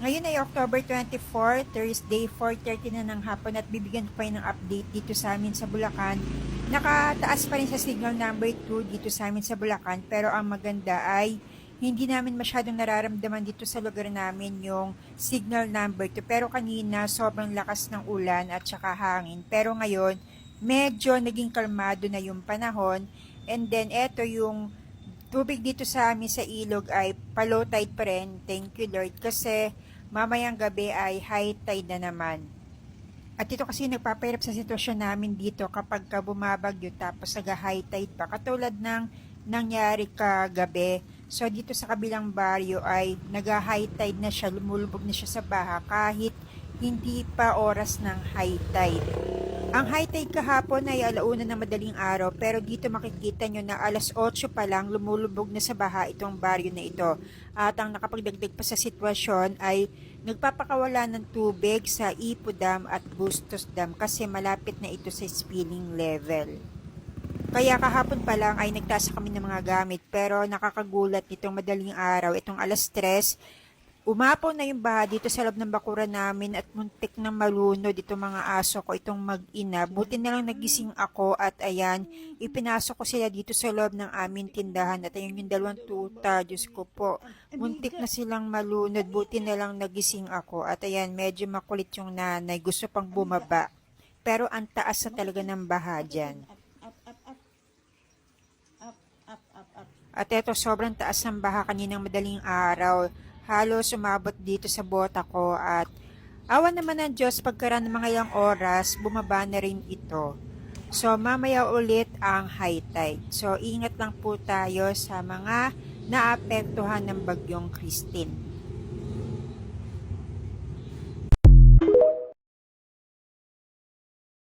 Ngayon ay October 24, Thursday, 4.30 na ng hapon at bibigyan ko kayo ng update dito sa amin sa Bulacan. Nakataas pa rin sa signal number 2 dito sa amin sa Bulacan pero ang maganda ay hindi namin masyadong nararamdaman dito sa lugar namin yung signal number 2 pero kanina sobrang lakas ng ulan at saka hangin. Pero ngayon medyo naging kalmado na yung panahon. And then eto yung tubig dito sa amin sa ilog ay low tide pa rin. Thank you Lord kasi mamayang gabi ay high tide na naman. At ito kasi nagpapahirap sa sitwasyon namin dito kapag ka bumabagyo tapos nag-high tide pa. Katulad ng nangyari kagabi. So dito sa kabilang baryo ay nag-high tide na siya, lumulubog na siya sa baha kahit hindi pa oras ng high tide. Ang high tide kahapon ay alauna ng madaling araw pero dito makikita nyo na alas 8 pa lang lumulubog na sa baha itong baryo na ito. At ang nakapagdagdag pa sa sitwasyon ay nagpapakawala ng tubig sa Ipo Dam at Bustos Dam kasi malapit na ito sa spilling level. Kaya kahapon pa lang ay nagtasa kami ng mga gamit pero nakakagulat nitong madaling araw, itong alas 3, umapaw na yung baha dito sa loob ng bakura namin at muntik na malunod itong mga aso ko, itong mag-ina. Buti na lang nagising ako at ayan, ipinasok ko sila dito sa loob ng aming tindahan at ayun yung dalawang tuta, Diyos ko po. Muntik na silang malunod, buti na lang nagising ako at ayan, medyo makulit yung nanay, gusto pang bumaba. Pero ang taas na talaga ng baha dyan. At eto, sobrang taas ng baha kaninang madaling araw. Halos umabot dito sa bota ko at awan naman ng Diyos pagkaraan ng mga ilang oras, bumaba na rin ito. So, mamaya ulit ang high tide. So, ingat lang po tayo sa mga naapektuhan ng bagyong Christine.